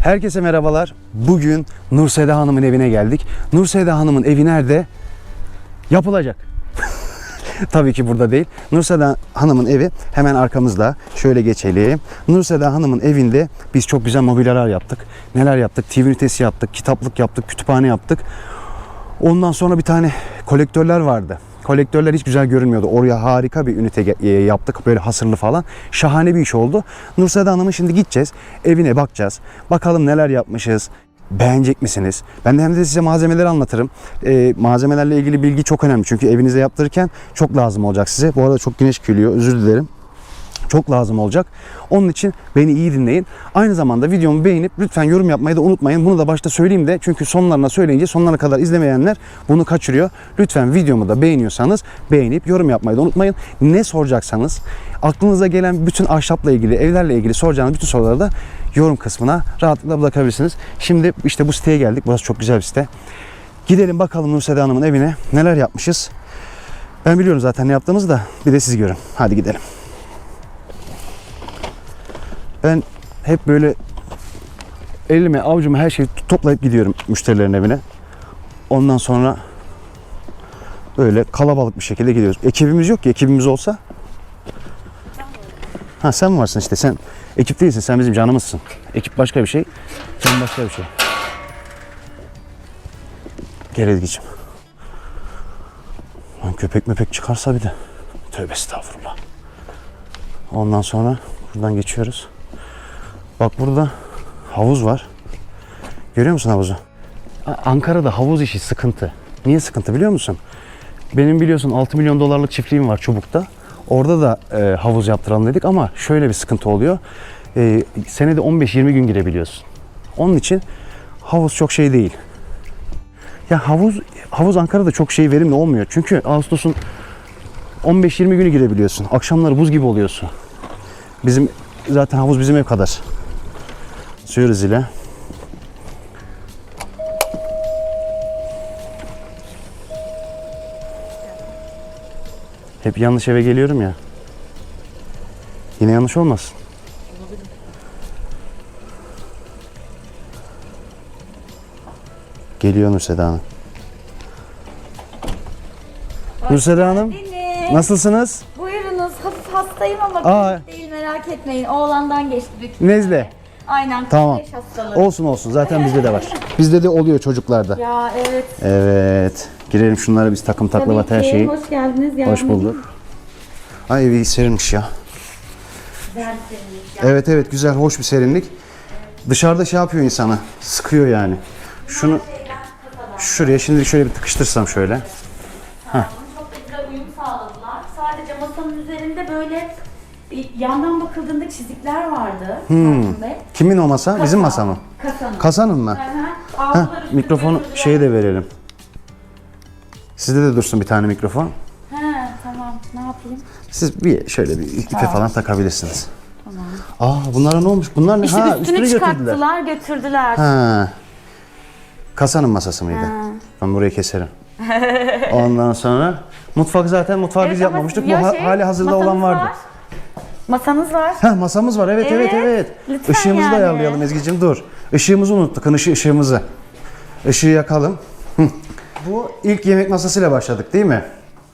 Herkese merhabalar. Bugün Nurseda Hanım'ın evine geldik. Nurseda Hanım'ın evi nerede? Yapılacak. Tabii ki burada değil. Nurseda Hanım'ın evi hemen arkamızda. Şöyle geçelim. Nurseda Hanım'ın evinde biz çok güzel mobilyalar yaptık. Neler yaptık? TV ünitesi yaptık, kitaplık yaptık, kütüphane yaptık. Ondan sonra bir tane kolektörler vardı. Kolektörler hiç güzel görünmüyordu. Oraya harika bir ünite e, yaptık. Böyle hasırlı falan. Şahane bir iş oldu. Nurseda Hanım'ın şimdi gideceğiz. Evine bakacağız. Bakalım neler yapmışız. Beğenecek misiniz? Ben de hem de size malzemeleri anlatırım. E, malzemelerle ilgili bilgi çok önemli. Çünkü evinize yaptırırken çok lazım olacak size. Bu arada çok güneş geliyor. Özür dilerim çok lazım olacak. Onun için beni iyi dinleyin. Aynı zamanda videomu beğenip lütfen yorum yapmayı da unutmayın. Bunu da başta söyleyeyim de çünkü sonlarına söyleyince sonlarına kadar izlemeyenler bunu kaçırıyor. Lütfen videomu da beğeniyorsanız beğenip yorum yapmayı da unutmayın. Ne soracaksanız aklınıza gelen bütün ahşapla ilgili, evlerle ilgili soracağınız bütün soruları da yorum kısmına rahatlıkla bırakabilirsiniz. Şimdi işte bu siteye geldik. Burası çok güzel bir site. Gidelim bakalım Nurseda Hanım'ın evine neler yapmışız. Ben biliyorum zaten ne yaptığımızı da bir de siz görün. Hadi gidelim. Ben hep böyle elime avucuma her şeyi toplayıp gidiyorum müşterilerin evine. Ondan sonra böyle kalabalık bir şekilde gidiyoruz. Ekibimiz yok ki ekibimiz olsa. Ha sen varsın işte sen ekip değilsin sen bizim canımızsın. Ekip başka bir şey. Sen başka bir şey. Gel Ezgi'cim. Lan köpek mepek çıkarsa bir de. Tövbe estağfurullah. Ondan sonra buradan geçiyoruz. Bak burada havuz var. Görüyor musun havuzu? Ankara'da havuz işi sıkıntı. Niye sıkıntı biliyor musun? Benim biliyorsun 6 milyon dolarlık çiftliğim var Çubuk'ta. Orada da e, havuz yaptıralım dedik ama şöyle bir sıkıntı oluyor. E, senede 15-20 gün girebiliyorsun. Onun için havuz çok şey değil. Ya havuz havuz Ankara'da çok şey verimli olmuyor. Çünkü Ağustos'un 15-20 günü girebiliyorsun. Akşamları buz gibi oluyorsun. Bizim zaten havuz bizim ev kadar. Sürüyoruz ile. Hep yanlış eve geliyorum ya. Yine yanlış olmasın. Geliyor Nurseda Hanım. Nurseda Hanım, nasılsınız? Buyurunuz. Hafif hastayım ama Aa. büyük değil merak etmeyin. Oğlandan geçti büyük. Nezle. Aynen. Tamam. kardeş hastalığı. Olsun olsun zaten bizde de var. Bizde de oluyor çocuklarda. Ya evet. Evet. Girelim şunlara biz takım taklavat her ki. şeyi. Hoş geldiniz. Hoş yavrum. bulduk. Ay evi serinmiş ya. Güzel. Evet evet güzel hoş bir serinlik. Dışarıda şey yapıyor insana. Sıkıyor yani. Şunu şuraya şimdi şöyle bir tıkıştırsam şöyle. Çok da güzel uyum sağladılar. Sadece masanın üzerinde böyle yandan bakıldığında çizikler vardı. Hmm. Farkında. Kimin o masa? Bizim masa mı? Kasanın. Kasanın mı? Hı. Heh, mikrofonu böyle şeye de verelim. Sizde de dursun bir tane mikrofon. He tamam. Ne yapayım? Siz bir şöyle bir ipe falan takabilirsiniz. Tamam. Aa bunlara ne olmuş? Bunlar ne? İşte ha, üstünü, götürdüler. çıkarttılar, götürdüler. Ha. Kasanın masası mıydı? Ben burayı keserim. Ondan sonra mutfak zaten mutfağı biz Evet, ama yapmamıştık. Bu ya ha- şey, hali hazırda olan vardı. var. Masanız var. Heh, masamız var. Evet evet Evet, evet. lütfen Işığımızı da yani. ayarlayalım Ezgi'cim dur. Işığımızı unuttuk. Işığı, ışığımızı. Işığı yakalım. Hı. Bu ilk yemek masasıyla başladık değil mi?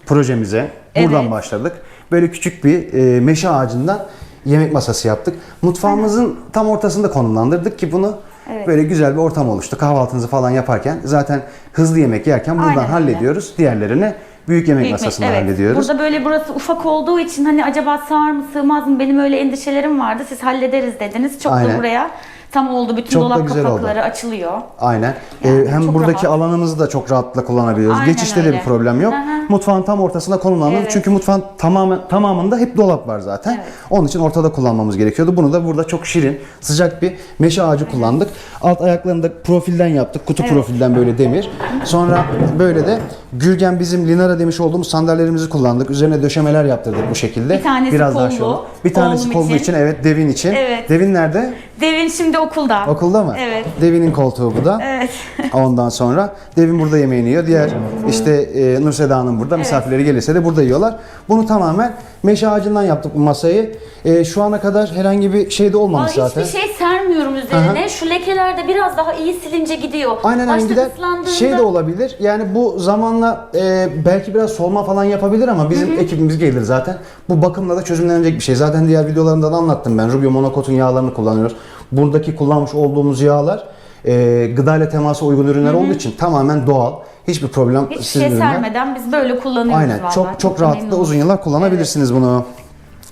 Projemize. Buradan Evet. başladık. Böyle küçük bir e, meşe ağacından yemek masası yaptık. Mutfağımızın tam ortasında konumlandırdık ki bunu Evet. böyle güzel bir ortam oluştu. Kahvaltınızı falan yaparken zaten hızlı yemek yerken buradan Aynen öyle. hallediyoruz. Diğerlerini büyük yemek Büyük masasında evet. hallediyoruz. Burada böyle burası ufak olduğu için hani acaba sığar mı sığmaz mı benim öyle endişelerim vardı. Siz hallederiz dediniz. Çok Aynen. da buraya tam oldu. Bütün Çok da dolap güzel kapakları açılıyor. Aynen. Yani Ee, hem çok buradaki rahat. alanımızı da çok rahatlıkla kullanabiliyoruz. Aynen Geçişte de öyle. bir problem yok. Hı hı. Mutfağın tam ortasına konumlandırdık. Evet. Çünkü mutfağın tamamı, tamamında hep dolap var zaten. Evet. Onun için ortada kullanmamız gerekiyordu. Bunu da burada çok şirin, sıcak bir meşe ağacı kullandık. Alt ayaklarını da profilden yaptık. Kutu profilden böyle demir. Sonra böyle de Gürgen bizim Linara demiş olduğumuz sandalyelerimizi kullandık. Üzerine döşemeler yaptırdık bu şekilde. Bir tanesi Biraz daha kollu, şöyle. Bir tanesi kollu için. için. evet devin için. Evet. Devin nerede? Devin şimdi okulda. Okulda mı? Evet. Devinin koltuğu bu da. Evet. Ondan sonra Devin burada yemeğini yiyor. Diğer işte e, Nurseda Hanım burada. Misafirleri gelirse de burada yiyorlar. Bunu tamamen Meşe ağacından yaptık bu masayı. Ee, şu ana kadar herhangi bir şey de olmamış Vallahi zaten. hiçbir şey sermiyorum üzerine. Şu lekeler de biraz daha iyi silince gidiyor. Aynen aynen gider. ıslandığında- Şey de olabilir. Yani bu zamanla e, belki biraz solma falan yapabilir ama bizim ekibimiz gelir zaten. Bu bakımla da çözümlenecek bir şey. Zaten diğer videolarımda da anlattım ben. Rubio Monokot'un yağlarını kullanıyoruz. Buradaki kullanmış olduğumuz yağlar e, gıdayla temasa uygun ürünler olduğu için tamamen doğal. Hiçbir problem Hiç sizin şey ürünler. sermeden biz böyle kullanıyoruz Aynen. vallahi. Çok çok rahatlıkla uzun yıllar kullanabilirsiniz bunu.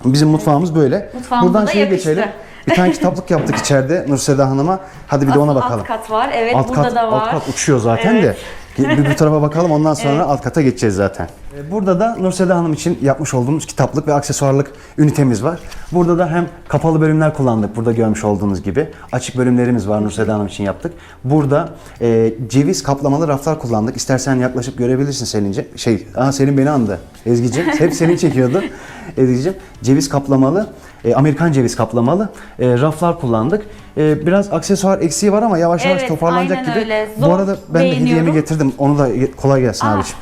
Bizim mutfağımız böyle. Mutfağımıza Buradan da şeye yakıştı. geçelim. Bir tane kitaplık yaptık içeride Nurseda Hanım'a. Hadi bir de ona bakalım. Alt kat var. Evet alt burada kat, da var. alt kat uçuyor zaten Evet. de. Bir, bir tarafa bakalım ondan sonra alt kata geçeceğiz zaten. Ee, Burada da Nurseda Hanım için yapmış olduğumuz kitaplık ve aksesuarlık ünitemiz var. Burada da hem kapalı bölümler kullandık burada görmüş olduğunuz gibi. Açık bölümlerimiz var Nurseda Hanım için yaptık. Burada e, ceviz kaplamalı raflar kullandık. İstersen yaklaşıp görebilirsin Selin'ce. Şey, aa Selin beni andı. Ezgi'cim hep Selin çekiyordu. Ezgi'cim ceviz kaplamalı, e, Amerikan ceviz kaplamalı e, raflar kullandık. E, biraz aksesuar eksiği var ama yavaş yavaş Evet, toparlanacak aynen gibi. öyle. Bu arada ben de hediyemi beğeniyorum. getirdim. Onu da kolay gelsin Aa. abiciğim.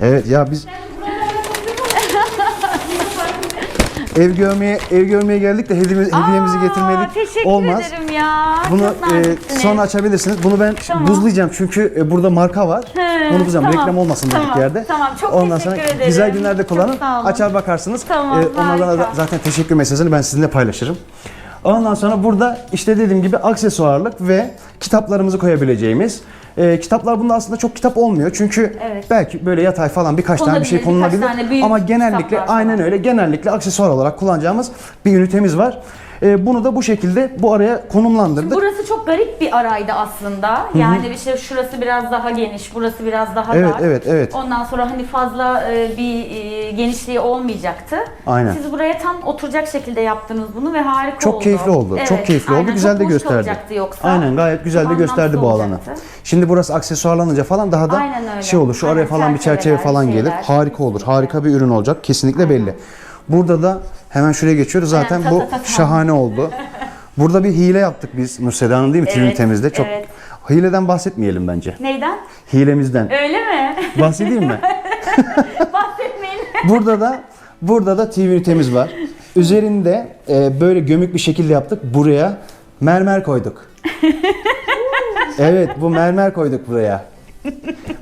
Evet ya biz ev görmeye ev görmeye geldik de hediyemizi, hediyemizi getirmedik. Teşekkür Olmaz. ederim ya. Bunu Çok e, naziksiniz. sonra açabilirsiniz. Bunu ben Tamam. buzlayacağım çünkü e, burada marka var. He, Bunu buzlayacağım. tamam. Reklam olmasın dedik Tamam, yerde. tamam. Çok Ondan teşekkür sonra ederim. güzel günlerde Çok kullanın. sağ olun. Açar bakarsınız. Tamam, E, onlardan da harika. zaten teşekkür mesajını ben sizinle paylaşırım. Ondan sonra burada işte dediğim gibi aksesuarlık ve kitaplarımızı koyabileceğimiz. E, kitaplar bunda aslında çok kitap olmuyor. Çünkü Evet. belki böyle yatay falan birkaç tane bir şey Konulabilir, Ama genellikle kitaplar falan. aynen öyle. Genellikle aksesuar olarak kullanacağımız bir ünitemiz var. E, bunu da bu şekilde bu araya konumlandırdık. Burası çok garip bir araydı aslında. Yani bir şey şurası biraz daha geniş, burası biraz daha Evet, dar. evet, evet. Ondan sonra hani fazla e, bir e, genişliği olmayacaktı. Aynen. Siz buraya tam oturacak şekilde yaptınız bunu ve harika oldu. Çok keyifli oldu. çok Evet, keyifli aynen. oldu. Güzel Çok de boş gösterdi. kalacaktı yoksa. Aynen gayet güzel de Çok gösterdi bu anlamsız alanı. olacaktı. Şimdi burası aksesuarlanınca falan daha da Aynen öyle. şey olur. Şu Aynen, araya falan bir çerçeve çerçeveler, falan gelir. şeyler. Harika olur. Harika bir ürün olacak. Kesinlikle belli. Burada da hemen şuraya geçiyoruz. Zaten Aynen, bu ta ta ta ta. şahane oldu. Burada bir hile yaptık biz Nurseda Hanım değil mi? Evet, Trinitemizde. Çok evet. Hileden bahsetmeyelim bence. Neyden? Hilemizden. Öyle mi? Bahsedeyim mi? Bahsetmeyin. Burada da burada da TV ünitemiz var. Üzerinde e, böyle gömük bir şekilde yaptık. Buraya mermer koyduk. evet bu mermer koyduk buraya.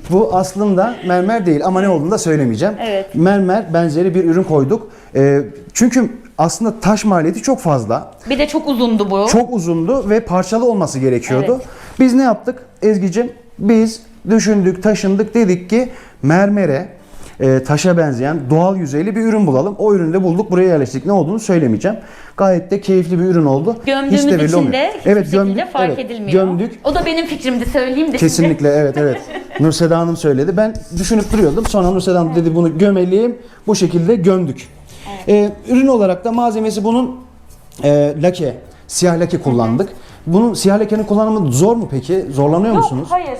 Bu aslında mermer değil ama ne olduğunu da söylemeyeceğim. Evet. Mermer benzeri bir ürün koyduk. E, çünkü aslında taş maliyeti çok fazla. Bir de çok uzundu bu. Çok uzundu ve parçalı olması gerekiyordu. Evet. Biz ne yaptık Ezgi'cim? Biz düşündük, taşındık dedik ki mermere, e, taşa benzeyen doğal yüzeyli bir ürün bulalım. O ürünü de bulduk. Buraya yerleştik. Ne olduğunu söylemeyeceğim. Gayet de keyifli bir ürün oldu. Gömdüğümüz Hiç de için olmuyor. de hiçbir şekilde fark evet, edilmiyor. Gömdük. O da benim fikrimdi söyleyeyim de. Kesinlikle evet evet. Nurseda Hanım söyledi. Ben düşünüp duruyordum. Sonra Nurseda Hanım dedi bunu gömeleyim. Bu şekilde gömdük. Ee, ürün olarak da malzemesi bunun e, lake, siyah lake kullandık. Bunun siyah lakenin kullanımı zor mu peki? Zorlanıyor Yok musunuz? hayır.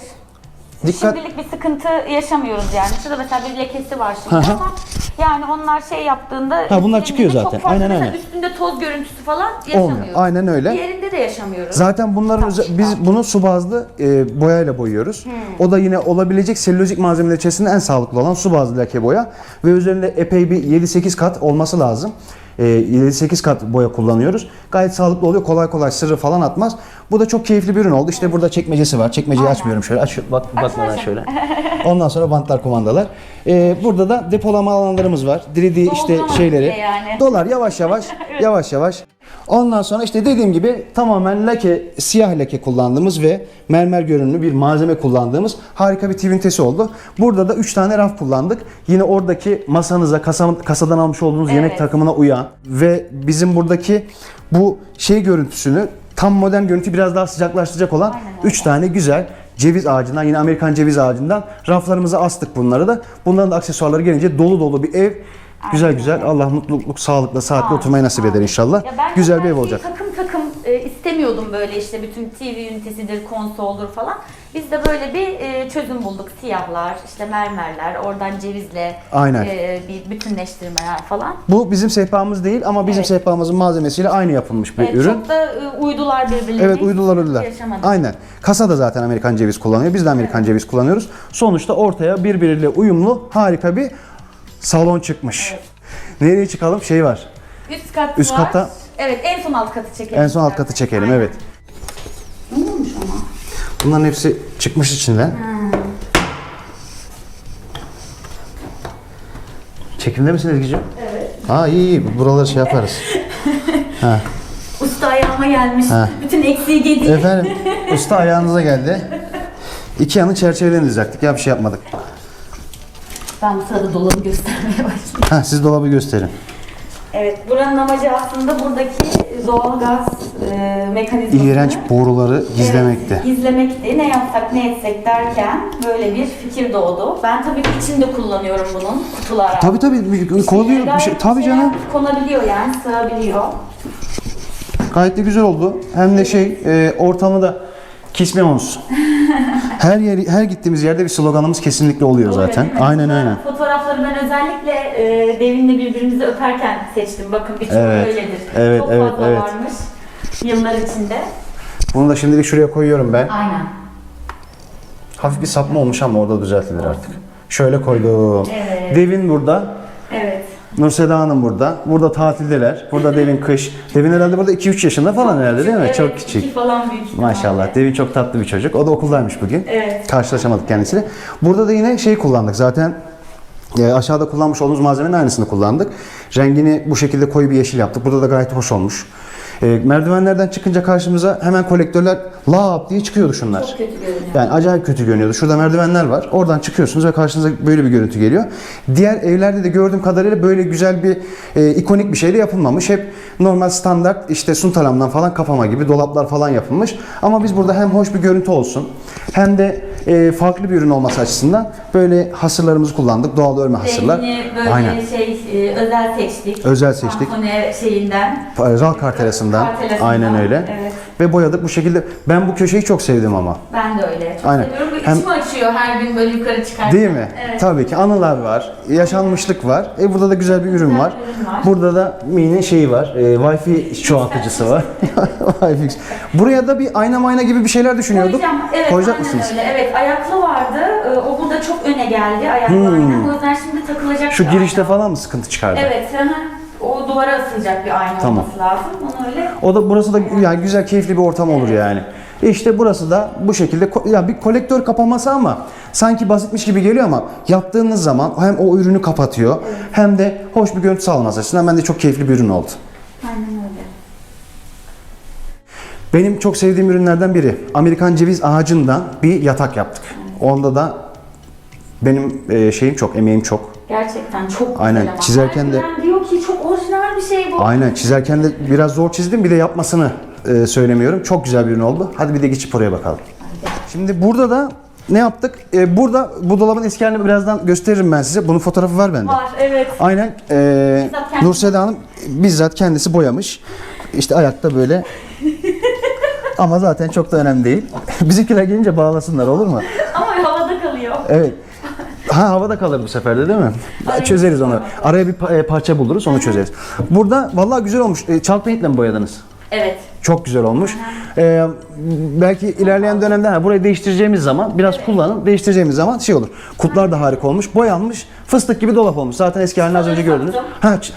Dikkat Şimdilik bir sıkıntı yaşamıyoruz yani. Şurada mesela bir lekesi var şimdi ama yani onlar şey yaptığında Ha, bunlar çıkıyor çok zaten. fazla Aynen, mesela aynen. üstünde toz görüntüsü falan yaşamıyoruz. olmuyor. Aynen öyle. Diğerinde de yaşamıyoruz. Zaten bunların öze- biz bunu su bazlı e, boyayla boyuyoruz. O da yine olabilecek selülozik malzemeler içerisinde en sağlıklı olan su bazlı lake boya ve üzerinde epey bir 7-8 kat olması lazım. E, 7-8 kat boya kullanıyoruz. Gayet sağlıklı oluyor. Kolay kolay sırrı falan atmaz. Bu da çok keyifli bir ürün oldu. İşte burada çekmecesi var. Çekmeceyi Aynen. açmıyorum şöyle. Aç, bak, bakmadan şöyle. Ondan sonra bantlar, kumandalar. E, burada da depolama alanlarımız var. Dilediği işte Dolduramadık şeyleri. yani. Dolar yavaş yavaş, yavaş yavaş. Ondan sonra işte dediğim gibi tamamen lake, siyah lake kullandığımız ve mermer görünümlü bir malzeme kullandığımız harika bir TV ünitesi oldu. Burada da 3 tane raf kullandık. Yine oradaki masanıza, kasa, kasadan almış olduğunuz yemek Evet. takımına uyan ve bizim buradaki bu şey görüntüsünü tam modern görüntü biraz daha sıcaklaştıracak olan Aynen öyle. 3 tane güzel ceviz ağacından yine Amerikan ceviz ağacından raflarımıza astık bunları da. Bunların da aksesuarları gelince dolu dolu bir ev. Güzel güzel. Allah mutluluk, sağlıkla, saatle oturmayı nasip eder inşallah. Ya ben Güzel bir ev şeyi olacak. Takım takım e, istemiyordum böyle işte bütün TV ünitesidir, konsoldur falan. Biz de böyle bir e, çözüm bulduk. Siyahlar, işte mermerler, oradan cevizle Aynen. e, bir bütünleştirmeler falan. Bu bizim sehpamız değil ama bizim Evet. sehpamızın malzemesiyle aynı yapılmış bir Evet, ürün. Çok da e, uydular birbirlerine. Evet uydular uydular. yaşamadık. Aynen. Kasa da zaten Amerikan ceviz kullanıyor. Biz de Amerikan ceviz kullanıyoruz. Sonuçta ortaya birbiriyle uyumlu harika bir salon çıkmış. Nereye çıkalım? Şey var. Üst kat Üst var. katta- Evet en son alt katı çekelim. En son alt katı çekelim evet. Ne olmuş ama? Bunların hepsi çıkmış içinden. Çekimde misin Ezgi'ciğim? Evet. Ha iyi iyi. Buraları şey yaparız. Usta ayağıma gelmiş. Ha. Bütün eksiği giydik. Efendim usta ayağınıza geldi. İki yanı çerçevelerini dizecektik ya bir şey yapmadık. Ben bu sırada dolabı göstermeye başlayayım. Ha siz dolabı gösterin. Evet, buranın amacı aslında buradaki doğalgaz e, mekanizmasını İğrenç boruları gizlemekti. Evet, gizlemekti. Ne yapsak ne etsek derken böyle bir fikir doğdu. Ben tabii ki içinde kullanıyorum bunun kutulara. Tabii tabii bir- kovalıyor bir şey. Tabii canım. Konabiliyor yani, sığabiliyor. Gayet de güzel oldu. Hem de şey e, ortamı da kismeons. her yer her gittiğimiz yerde bir sloganımız kesinlikle oluyor zaten. Aynen aynen. Fotoğrafları ben özellikle e, Devin'le birbirimizi öperken seçtim. Bakın birçoğu Evet. öyledir. Evet, Çok evet, fazla evet. varmış yıllar içinde. Bunu da şimdilik şuraya koyuyorum ben. Aynen. Hafif bir sapma olmuş ama orada düzeltilir artık. Şöyle koydum. Evet. Devin burada. Evet. Nurseda Hanım burada. Burada tatildeler. Burada Devin kış. Devin herhalde burada 2-3 yaşında falan herhalde değil mi? Evet, Çok küçük. iki falan büyük. ihtimalle. Maşallah. Devin çok tatlı bir çocuk. O da okuldaymış bugün. Evet. Karşılaşamadık kendisiyle. Burada da yine şey kullandık. Zaten e, aşağıda kullanmış olduğumuz malzemenin aynısını kullandık. Rengini bu şekilde koyu bir yeşil yaptık. Burada da gayet hoş olmuş. E, merdivenlerden çıkınca karşımıza hemen kolektörler lap diye çıkıyordu şunlar. Çok kötü görünüyor. Yani acayip kötü görünüyordu. Şurada merdivenler var. Oradan çıkıyorsunuz ve karşınıza böyle bir görüntü geliyor. Diğer evlerde de gördüğüm kadarıyla böyle güzel bir e, ikonik bir şey de yapılmamış. Hep normal standart işte suntalamdan falan kapama gibi dolaplar falan yapılmış. Ama biz burada hem hoş bir görüntü olsun hem de e, farklı bir ürün olması açısından böyle hasırlarımızı kullandık. Doğal örme hasırlar. Rengini böyle Aynen. şey e, özel seçtik. Özel seçtik. Tampone şeyinden. Ral kartelasından. Kartelasından, Aynen öyle. evet. Ve boyadık bu şekilde. Ben bu köşeyi çok sevdim ama. Ben de öyle. Çok Aynen. seviyorum. Böyle Hem- içimi açıyor her gün böyle yukarı çıkarken. Değil mi? Evet. Tabii ki anılar var, yaşanmışlık var. E burada da güzel bir ürün var. ürün var. Burada da Mi'nin şeyi var, e, Wi-Fi çoğaltıcısı var. Wi-Fi. Buraya da bir ayna mayna gibi bir şeyler düşünüyorduk. Koyacağım. Evet, Koyacak mısınız? öyle. Evet, ayaklı vardı. Ee, O burada çok öne geldi ayaklı ayna. O yüzden şimdi takılacak Hmm. Şu girişte ayna. falan mı sıkıntı çıkardı? Evet, o duvara asılacak bir ayna Tamam. olması lazım. Onu öyle O da burası da yani güzel keyifli bir ortam olur yani. İşte burası da bu şekilde ko- ya bir kolektör kapaması ama sanki basitmiş gibi geliyor ama yaptığınız zaman hem o ürünü kapatıyor hem de hoş bir görüntü sağlaması açısından bence çok keyifli bir ürün oldu. aynen öyle. Benim çok sevdiğim ürünlerden biri. Amerikan ceviz ağacından bir yatak yaptık. Onda da benim e, şeyim çok, emeğim çok. Gerçekten çok güzel Aynen, ama. çizerken de- Harbiden diyor ki çok bir şey bu. Aynen çizerken de biraz zor çizdim. Bir de yapmasını e, söylemiyorum. Çok güzel bir ürün oldu. Hadi bir de geçip oraya bakalım. Şimdi burada da ne yaptık? E, burada bu dolabın eski halini birazdan gösteririm ben size. Bunun fotoğrafı var bende. Var, evet. Aynen. E. Nurseda Hanım bizzat kendisi boyamış. İşte ayakta böyle. Ama zaten çok da önemli değil. Bizimkiler gelince bağlasınlar olur mu? Ama havada kalıyor. Evet. Ha havada kalır bu sefer de değil mi? Çözeriz onu. Araya bir pa- e, parça buluruz onu çözeriz. Burada vallahi güzel olmuş. E, paint'le mi boyadınız? Evet. Çok güzel olmuş. Ee, belki ilerleyen dönemde ha, burayı değiştireceğimiz zaman biraz kullanın. Değiştireceğimiz zaman şey olur. Kutlar da harika olmuş. Boyanmış. Fıstık gibi dolap olmuş. Zaten eski halini az önce gördünüz. Ha, ç-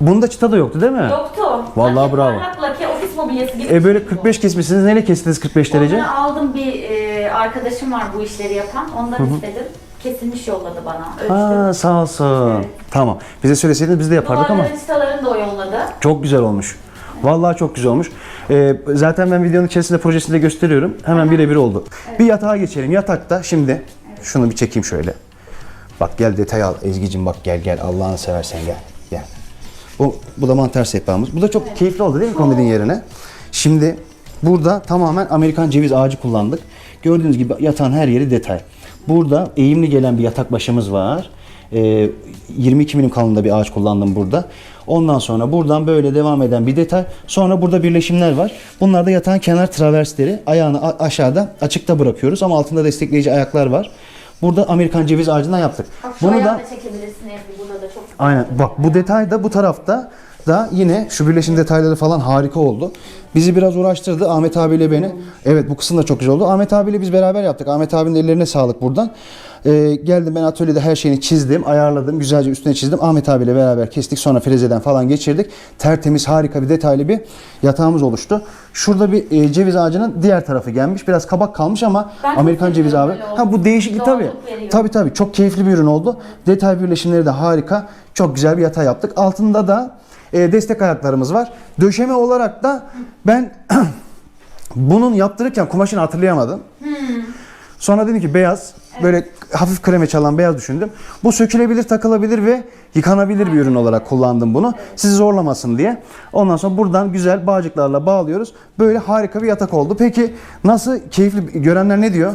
bunda çıta da yoktu değil mi? Yoktu. Vallahi Lake, bravo. parlak lake, ofis mobilyası gibi. E böyle şey bu. 45 kesmişsiniz. Neyle kestiniz 45 derece? Onları aldım bir e, arkadaşım var bu işleri yapan. Ondan istedim. Kesilmiş yolladı bana. Ölçtüm. Ha sağ olsun. Evet. Tamam. Bize söyleseydiniz biz de yapardık ama. Duvarların da o yolladı. Çok güzel olmuş. Vallahi çok güzel olmuş. Ee, zaten ben videonun içerisinde projesinde gösteriyorum. Hemen birebir oldu. Bir yatağa geçelim. Yatakta şimdi şunu bir çekeyim şöyle. Bak gel detay al Ezgi'cim bak gel gel Allah'ını seversen gel. Gel. Bu, bu da mantar sehpamız. Bu da çok keyifli oldu değil mi komodin yerine? Şimdi burada tamamen Amerikan ceviz ağacı kullandık. Gördüğünüz gibi yatağın her yeri detay. Burada eğimli gelen bir yatak başımız var. Ee, 22 milim kalınlığında bir ağaç kullandım burada. Ondan sonra buradan böyle devam eden bir detay. Sonra burada birleşimler var. Bunlar da yatağın kenar traversleri. Ayağını aşağıda açıkta bırakıyoruz ama altında destekleyici ayaklar var. Burada Amerikan ceviz ağacından yaptık. Bak Bunu da da çekebilirsin Ezgi. Burada da çok. Aynen. Bak bu detay da bu tarafta da yine şu birleşim detayları falan harika oldu. Bizi biraz uğraştırdı Ahmet abiyle beni. Evet bu kısım da çok güzel oldu. Ahmet abiyle biz beraber yaptık. Ahmet abinin ellerine sağlık buradan. Ee, geldim ben atölyede her şeyini çizdim, ayarladım, güzelce üstüne çizdim. Ahmet abiyle beraber kestik. Sonra frezeden falan geçirdik. Tertemiz, harika bir detaylı bir yatağımız oluştu. Şurada bir e, ceviz ağacının diğer tarafı gelmiş. Biraz kabak kalmış ama Ben Amerikan ceviz abi. Ha bu değişiklik tabii. Tabii tabii çok keyifli bir ürün oldu. Detay birleşimleri de harika. Çok güzel bir yatağı yaptık. Altında da e, destek ayaklarımız var. Döşeme olarak da ben bunun yaptırırken kumaşını hatırlayamadım. Sonra dedim ki beyaz, böyle hafif kreme çalan beyaz düşündüm. Bu sökülebilir, takılabilir ve yıkanabilir bir ürün olarak kullandım bunu. Sizi zorlamasın diye. Ondan sonra buradan güzel bağcıklarla bağlıyoruz. Böyle harika bir yatak oldu. Peki nasıl keyifli görenler ne diyor?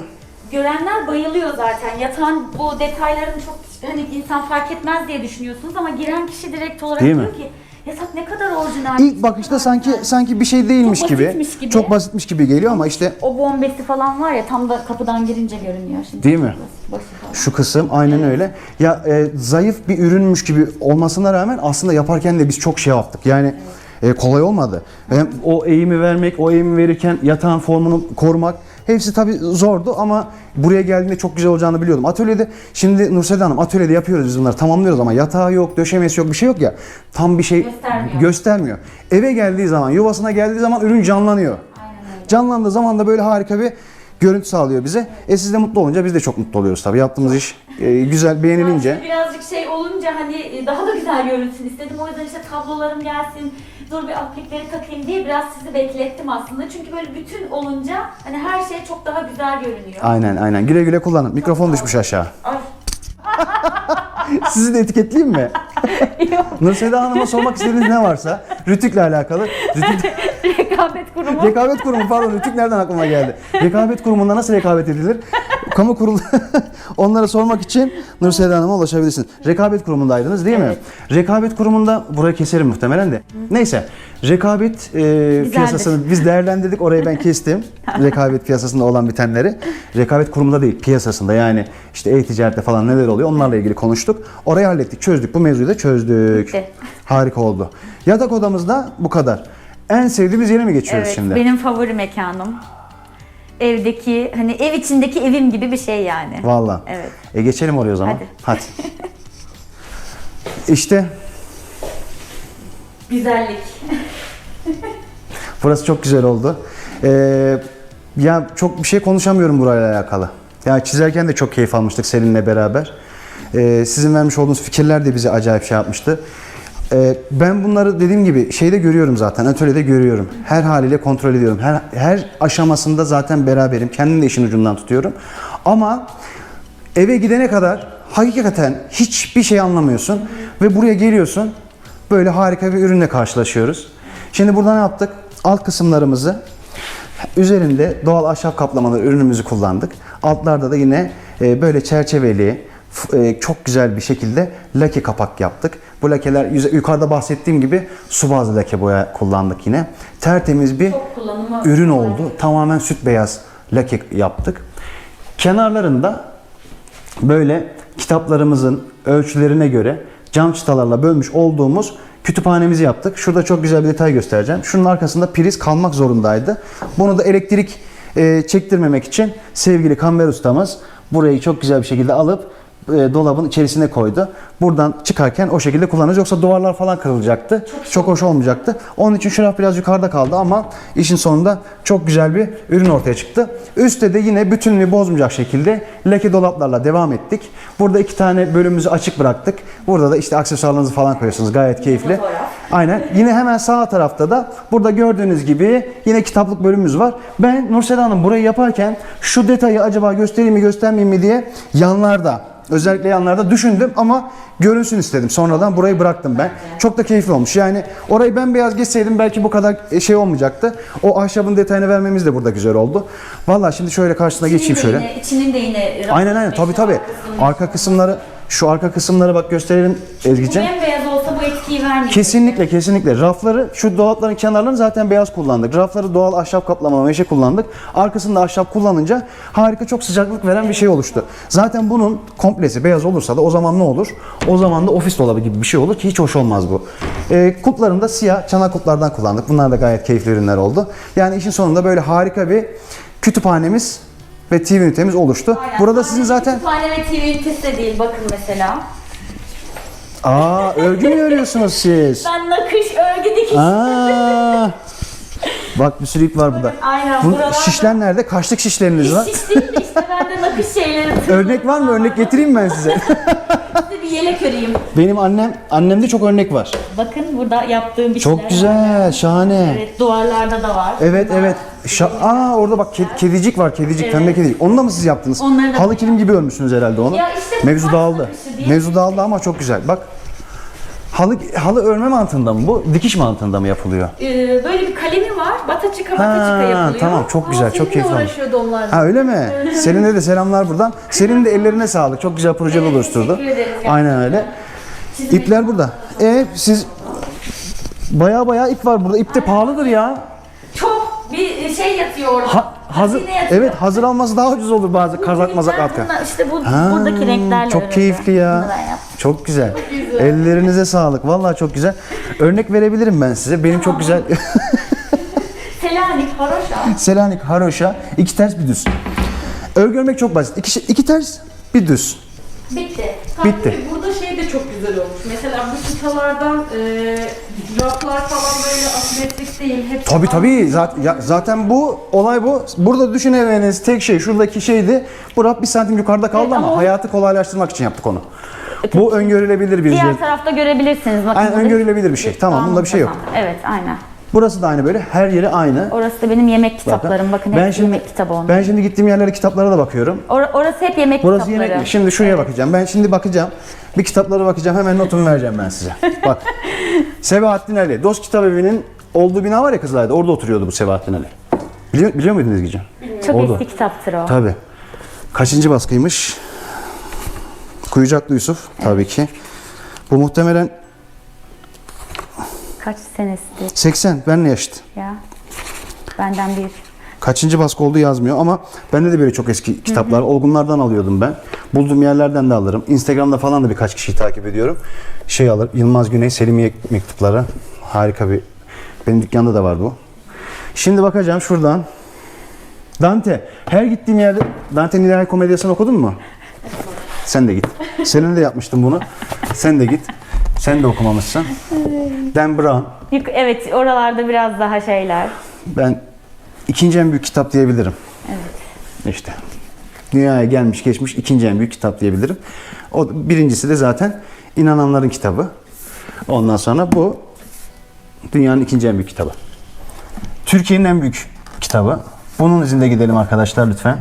Görenler bayılıyor zaten. Yatağın bu detaylarını çok hani insan fark etmez diye düşünüyorsunuz ama giren kişi direkt olarak Değil diyor mi? ki yatak ne kadar orijinal. İlk bakışta sanki sanki bir şey değilmiş Çok gibi, basitmiş gibi. çok basitmiş gibi geliyor ama işte o bombesi falan var ya tam da kapıdan girince görünüyor şimdi. Değil mi? Başı falan. Şu kısım aynen öyle. Ya e, zayıf bir ürünmüş gibi olmasına rağmen aslında yaparken de biz çok şey yaptık. Yani e, kolay olmadı. Hem o eğimi vermek, o eğimi verirken yatağın formunu korumak hepsi tabii zordu ama buraya geldiğinde çok güzel olacağını biliyordum. Atölyede şimdi Nursel Hanım atölyede yapıyoruz biz bunları tamamlıyoruz ama yatağı yok, döşemesi yok bir şey yok ya. Tam bir şey Göstermiyor. göstermiyor. Eve geldiği zaman, yuvasına geldiği zaman ürün canlanıyor. Canlandığı zaman da böyle harika bir görüntü sağlıyor bize. E siz de mutlu olunca biz de çok mutlu oluyoruz tabii. Yaptığımız iş e, güzel, beğenilince. Birazcık şey olunca hani e, daha da güzel görünsün istedim. O yüzden işte tablolarım gelsin, dur bir aplikleri takayım diye biraz sizi beklettim aslında. Çünkü böyle bütün olunca hani her şey çok daha güzel görünüyor. Aynen aynen. Güle güle kullanın. Mikrofon düşmüş aşağı. Ay. Sizi de etiketleyeyim mi? Nurseda Hanım'a sormak istediğiniz ne varsa Rütük'le alakalı. Rütük, Rekabet kurumu. rekabet kurumu pardon Rütük nereden aklıma geldi? Rekabet kurumunda nasıl rekabet edilir? Kamu kurulu onlara sormak için Nurseda Hanım'a ulaşabilirsiniz. Rekabet kurumundaydınız değil mi? Evet. Rekabet kurumunda burayı keserim muhtemelen de. Neyse. Rekabet e, piyasasını biz değerlendirdik. Orayı ben kestim. rekabet piyasasında olan bitenleri. Rekabet kurumunda değil, piyasasında. Yani işte e-ticarette falan neler oluyor onlarla ilgili konuştuk. Orayı hallettik, çözdük. Bu mevzuyu da çözdük. Bitti. Harika oldu. Yatak odamızda bu kadar. En sevdiğimiz yere mi geçiyoruz Evet, şimdi? benim favori mekanım. Evdeki, hani ev içindeki evim gibi bir şey yani. Valla. Evet. E geçelim oraya o zaman. Hadi. Hadi. işte Güzellik. burası çok güzel oldu. Ee, ya çok bir şey konuşamıyorum burayla alakalı. Ya çizerken de çok keyif almıştık seninle beraber. Ee, sizin vermiş olduğunuz fikirler de bizi acayip şey yapmıştı. Ee, ben bunları dediğim gibi şeyde görüyorum zaten, atölyede görüyorum. Her haliyle kontrol ediyorum. Her, her aşamasında zaten beraberim. Kendim de işin ucundan tutuyorum. Ama eve gidene kadar hakikaten hiçbir şey anlamıyorsun ve buraya geliyorsun. Böyle harika bir ürünle karşılaşıyoruz. Şimdi burada ne yaptık? Alt kısımlarımızı üzerinde doğal ahşap kaplamalı ürünümüzü kullandık. Altlarda da yine e, böyle çerçeveli e, çok güzel bir şekilde lake kapak yaptık. Bu lakeler yukarıda bahsettiğim gibi su bazlı lake boya kullandık yine. Tertemiz bir ürün oldu. Tamamen süt beyaz lake yaptık. Kenarlarında böyle kitaplarımızın ölçülerine göre cam çıtalarla bölmüş olduğumuz kütüphanemizi yaptık. Şurada çok güzel bir detay göstereceğim. Şunun arkasında priz kalmak zorundaydı. Bunu da elektrik e, çektirmemek için sevgili kamber ustamız burayı çok güzel bir şekilde alıp e, dolabın içerisine koydu. Buradan çıkarken o şekilde kullanırız. Yoksa duvarlar falan kırılacaktı. Çok, hoş olmayacaktı. Onun için şuraf biraz yukarıda kaldı ama işin sonunda çok güzel bir ürün ortaya çıktı. Üstte de yine bütünlüğü bozmayacak şekilde leke dolaplarla devam ettik. Burada iki tane bölümümüzü açık bıraktık. Burada da işte aksesuarlarınızı falan koyuyorsunuz. Gayet keyifli. Aynen. Yine hemen sağ tarafta da burada gördüğünüz gibi yine kitaplık bölümümüz var. Ben Nursel Hanım burayı yaparken şu detayı acaba göstereyim mi göstermeyeyim mi diye yanlarda özellikle yanlarda düşündüm ama görünsün istedim. Sonradan burayı bıraktım ben. Çok da keyifli olmuş. Yani orayı ben beyaz geçseydim belki bu kadar şey olmayacaktı. O ahşabın detayını vermemiz de burada güzel oldu. Vallahi şimdi şöyle karşısına geçeyim şöyle. İçinin de yine Aynen aynen tabi tabi. Arka kısımları şu arka kısımları bak gösterelim Bu Ezgi'ciğim. bembeyaz olsa bu etkiyi vermeyecek. Kesinlikle kesinlikle. Rafları şu dolapların kenarlarını zaten beyaz kullandık. Rafları doğal ahşap kaplamalı meşe kullandık. Arkasında ahşap kullanınca harika çok sıcaklık veren bir şey oluştu. Zaten bunun komplesi beyaz olursa da o zaman ne olur? O zaman da ofis dolabı gibi bir şey olur ki hiç hoş olmaz bu. Ee, kulplarını da siyah çanak kulplardan kullandık. Bunlar da gayet keyifli ürünler oldu. Yani işin sonunda böyle harika bir kütüphanemiz ve TV ünitemiz oluştu. Aynen. Burada sizin zaten Kütüphane ve TV ünitesi de değil bakın mesela. Aa, örgü mü örüyorsunuz siz? Ben nakış, örgü dikiş. Aa. Bak bir sürü ip var burada. Aynen, Bu buralarda- şişler nerede? Kaçlık şişleriniz var? Diş değil de işte ben de nakış şeyleri Örnek var mı? Örnek getireyim ben size. Size bir yelek öreyim. Benim annem, annemde çok örnek var. Bakın burada yaptığım bir Çok şeyler güzel, şahane. Evet duvarlarda da var. Evet evet. Şa- Aa orada bak ke- kedicik var kedicik pembe kedicik. Onu da mı siz yaptınız? Onları da- Halı kilim gibi örmüşsünüz herhalde onu. Ya işte bu Mevzu dağıldı. nakışı değil. Mevzu dağıldı ama çok güzel. Bak halı halı örme mantığında mı bu? Dikiş mantığında mı yapılıyor? Ee, böyle bir kalemi var. Bata çıka bata Ha, çıka yapılıyor. tamam çok güzel çok keyifli olmuş. uğraşıyordu onlarla. Ha öyle mi? Selin'e de selamlar buradan. Selin'in de ellerine sağlık. Çok güzel projeler Evet, oluşturdu. teşekkür ederiz. Aynen öyle. Çizmek- İpler burada. E siz baya baya ip var burada. İp de pahalıdır ya. Çok bir şey yatıyor orada. Ha- hazır evet hazır alması daha ucuz olur bazı kazak mazak bunlar- İşte bu, Ha, buradaki renklerle Çok keyifli Bunu ya. Çok güzel. Ellerinize sağlık. Vallahi çok güzel. Örnek verebilirim ben size. Benim çok güzel Selanik, haroşa. Selanik haroşa iki ters bir düz. Örgü örmek çok basit. İki, şey- iki ters bir düz. Bitti. Bitti. Tabii burada şey de çok güzel olmuş. Mesela bu çıtalardan e, raflar falan böyle asimetrik değil. Hepsi Tabii tabii. Zaten, ya, zaten bu olay bu. Burada düşünemeniz tek şey şuradaki şeydi. Bu raf bir santim yukarıda kaldı Evet, ama, ama hayatı kolaylaştırmak için yaptık onu. Bu öngörülebilir bir Diğer şey. tarafta görebilirsiniz. Bakın Aynen, burada öngörülebilir bir şey. Tamam, bunda bir şey yok. Evet aynen. Burası da aynı böyle. Her yeri aynı. Orası da benim yemek kitaplarım. Bakın ben hep şimdi, yemek kitabı onun. Ben şimdi gittiğim yerlere kitaplara da bakıyorum. Or- orası hep yemek Burası kitapları. yine şimdi şuraya bakacağım. Ben şimdi bakacağım. Bir kitaplara bakacağım. Hemen notumu vereceğim ben size. Bak. Sebahattin Ali. Dost Kitap Evi'nin olduğu bina var ya Kızılay'da. Orada oturuyordu bu Sebahattin Ali. Biliyor, biliyor muydun Ezgi'ciğim? Çok Oldu. eski kitaptır o. Tabii. Kaçıncı baskıymış? Kuyucaklı Yusuf tabii ki. Bu muhtemelen Kaç senesidir 80. Benle yaşıt. ya? Benden bir. Kaçıncı baskı olduğu yazmıyor ama bende de böyle çok eski kitaplar. Olgunlardan alıyordum ben. Bulduğum yerlerden de alırım. Instagram'da falan da birkaç kişiyi takip ediyorum. Şey alır. Yılmaz Güney, Selimiye mektupları. Harika bir. Benim dükkanda da vardı bu. Şimdi bakacağım şuradan. Dante. Her gittiğim yerde Dante'nin İlahi Komedyası'nı okudun mu? Sen de git. Seninle de yapmıştım bunu. Sen de git. Sen de okumamışsın. Dan Brown. Evet oralarda biraz daha şeyler. Ben ikinci en büyük kitap diyebilirim. Evet. İşte. Dünyaya gelmiş geçmiş ikinci en büyük kitap diyebilirim. O birincisi de zaten inananların kitabı. Ondan sonra bu dünyanın ikinci en büyük kitabı. Türkiye'nin en büyük kitabı. Bunun izinde gidelim arkadaşlar lütfen.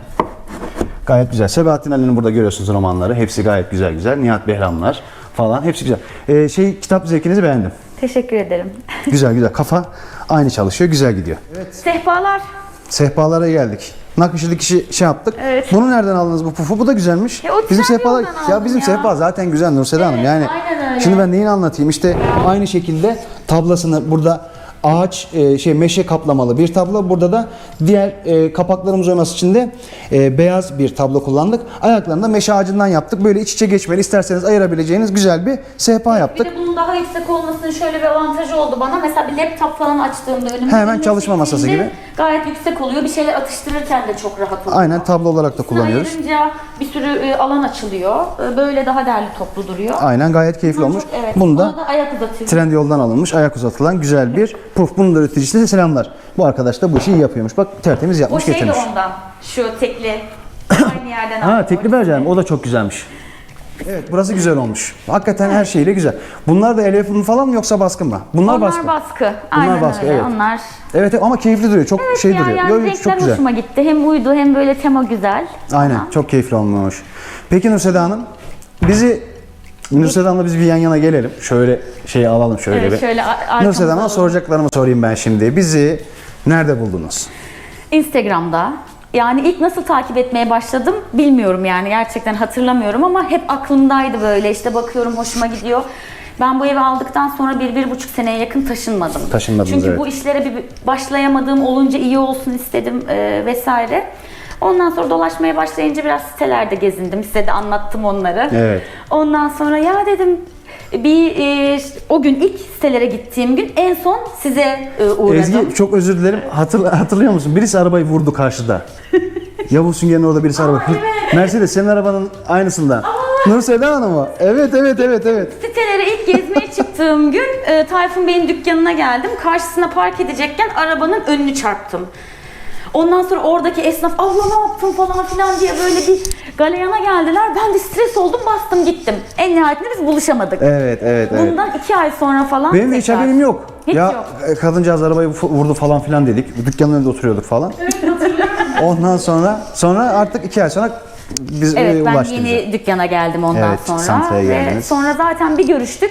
Gayet güzel. Sebahattin Ali'nin burada görüyorsunuz romanları. Hepsi gayet güzel güzel. Nihat Behramlar falan. Hepsi güzel. Ee, şey kitap zevkinizi beğendim. Teşekkür ederim. Güzel güzel. Kafa aynı çalışıyor. Güzel gidiyor. Sehpalar. Sehpalara geldik. Nakışı dikişi şey yaptık. Evet. Bunu nereden aldınız bu pufu? Bu da güzelmiş. Ya o bizim Trendyol'dan sehpalar ya bizim ya. sehpa zaten güzel Nursel Hanım. Yani aynen öyle. şimdi ben neyini anlatayım? İşte aynı şekilde tablasını burada ağaç e, şey meşe kaplamalı bir tablo. Burada da diğer e, kapaklarımız olması için de e, beyaz bir tablo kullandık. Ayaklarını da meşe ağacından yaptık. Böyle iç içe geçmeli isterseniz ayırabileceğiniz güzel bir sehpa Bir yaptık. de bunun daha yüksek olmasının şöyle bir avantajı oldu bana. Mesela bir laptop falan açtığımda önüme Hemen çalışma masası gibi. Gayet yüksek oluyor. Bir şeyler atıştırırken de çok rahat oluyor. Aynen tablo olarak da kullanıyoruz. Ayırınca bir sürü e, alan açılıyor. E, Böyle daha derli toplu duruyor. Aynen gayet keyifli Çok- olmuş. evet. Bunu da Buna da ayak uzatıyor. Trendyol'dan alınmış, ayak uzatılan güzel bir puf. Bunun da üreticisine selamlar. Bu arkadaş da bu işi iyi yapıyormuş. Bak tertemiz o yapmış, şey de ondan. Şu tekli. Aynı yerden Ha aldım. tekli vereceğim. O da çok güzelmiş. Evet burası güzel olmuş. Hakikaten her şeyle güzel. Bunlar da el yapımı falan mı yoksa baskı mı? Bunlar, Onlar baskı. baskı. Aynen baskı, öyle. evet. Onlar Evet ama keyifli duruyor. Çok şey ya, duruyor. yani Yo, yo, renkler çok güzel. hoşuma gitti. Hem uydu hem böyle tema güzel. Aynen çok keyifli olmuş. Peki Nurseda Hanım bizi Nurseda Hanım'la biz bir yan yana gelelim. Şöyle şeyi alalım şöyle Evet, bir. şöyle ar- Hanım'a alalım. soracaklarımı sorayım ben şimdi. Bizi nerede buldunuz? Instagram'da. Yani ilk nasıl takip etmeye başladım bilmiyorum yani gerçekten hatırlamıyorum ama hep aklımdaydı böyle işte bakıyorum hoşuma gidiyor. Ben bu evi aldıktan sonra bir, bir buçuk seneye yakın taşınmadım. Taşınmadınız, Çünkü evet. bu işlere bir başlayamadığım olunca iyi olsun istedim e, vesaire. Ondan sonra dolaşmaya başlayınca biraz sitelerde gezindim. Size de anlattım onları. Evet. Ondan sonra ya dedim bir e, o gün ilk sitelere gittiğim gün en son size e, uğradım. Ezgi çok özür dilerim. Hatırla, hatırlıyor musun? Birisi arabayı vurdu karşıda. Yavuz Sünger'in orada birisi araba. Mercedes senin arabanın aynısından. Nur Seda Hanım mı? Evet evet evet evet. Sitelere ilk gezmeye çıktığım gün e, Tayfun Bey'in dükkanına geldim. Karşısına park edecekken arabanın önünü çarptım. Ondan sonra oradaki esnaf abla ne yaptın falan filan diye böyle bir galeyana geldiler. Ben de stres oldum bastım gittim. En nihayetinde biz buluşamadık. Evet evet evet. Bundan iki ay sonra falan Benim de hiç tekrar- haberim yok. Hiç ya yok. e, kadıncağız arabayı fu- vurdu falan filan dedik. Dükkanın önünde oturuyorduk falan. Ondan sonra sonra artık iki ay sonra biz Evet e, ben yeni bize. dükkana geldim ondan Evet, sonra. Santra'ya Ve geldiniz. sonra zaten bir görüştük.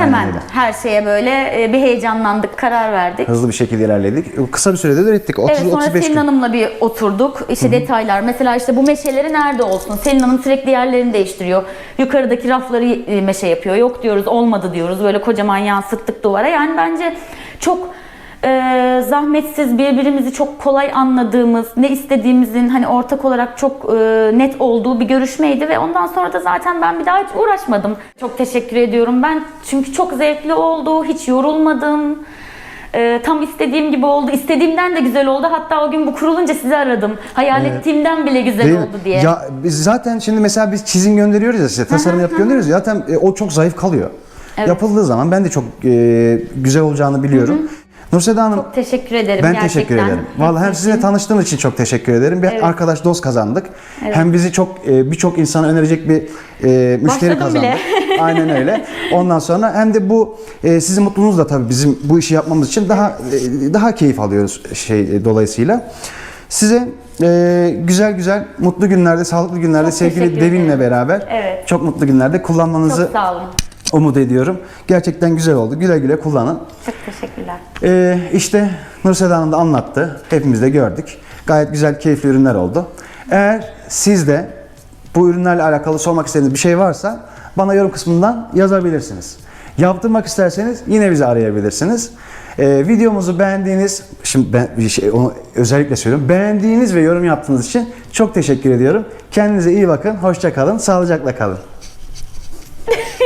Hemen öyle. her şeye böyle e, bir heyecanlandık, karar verdik. Hızlı bir şekilde ilerledik. Kısa bir sürede de ürettik. 30 Evet sonra 35 Selin gün. Hanım'la bir oturduk. İşte detaylar. Mesela işte bu meşeleri nerede olsun? Selin Hanım sürekli yerlerini değiştiriyor. Yukarıdaki rafları e, meşe yapıyor. Yok diyoruz, olmadı diyoruz. Böyle kocaman yansıttık duvara. Yani bence çok e, zahmetsiz, birbirimizi çok kolay anladığımız, ne istediğimizin hani ortak olarak çok e, net olduğu bir görüşmeydi ve ondan sonra da zaten ben bir daha hiç uğraşmadım. Çok teşekkür ediyorum. Ben çünkü çok zevkli oldu. Hiç yorulmadım. Ee, tam istediğim gibi oldu. İstediğimden de güzel oldu. Hatta o gün bu kurulunca sizi aradım. Hayal Evet. ettiğimden bile güzel Değil mi? oldu diye. Ya biz zaten şimdi mesela biz çizim gönderiyoruz ya size, tasarım yapıp gönderiyoruz ya, zaten e, o çok zayıf kalıyor. Evet. Yapıldığı zaman ben de çok e, güzel olacağını biliyorum. Nurseda Hanım Çok teşekkür ederim ben gerçekten. teşekkür ederim. Vallahi hem sizinle tanıştığım için çok teşekkür ederim. Bir Evet. arkadaş dost kazandık. Hem bizi çok e, birçok insana önerecek bir e, müşteri Başladım kazandık. bile. Aynen öyle. Ondan sonra hem de bu e, sizin mutluluğunuz da tabii bizim bu işi yapmamız için daha e, daha keyif alıyoruz şey e, dolayısıyla. Size e, güzel güzel mutlu günlerde, sağlıklı günlerde Çok sevgili teşekkür Devin'le ederim. beraber Evet. çok mutlu günlerde kullanmanızı Çok sağ olun. Umut ediyorum. Gerçekten güzel oldu. Güle güle kullanın. Çok teşekkürler. Ee, işte Nursel Hanım da anlattı. Hepimiz de gördük. Gayet güzel, keyifli ürünler oldu. Eğer siz de bu ürünlerle alakalı sormak istediğiniz bir şey varsa bana yorum kısmından yazabilirsiniz. Yaptırmak isterseniz yine bizi arayabilirsiniz. Ee, videomuzu beğendiğiniz, şimdi ben bir şey onu özellikle söylüyorum. Beğendiğiniz ve yorum yaptığınız için çok teşekkür ediyorum. Kendinize iyi bakın, hoşça kalın, sağlıcakla kalın.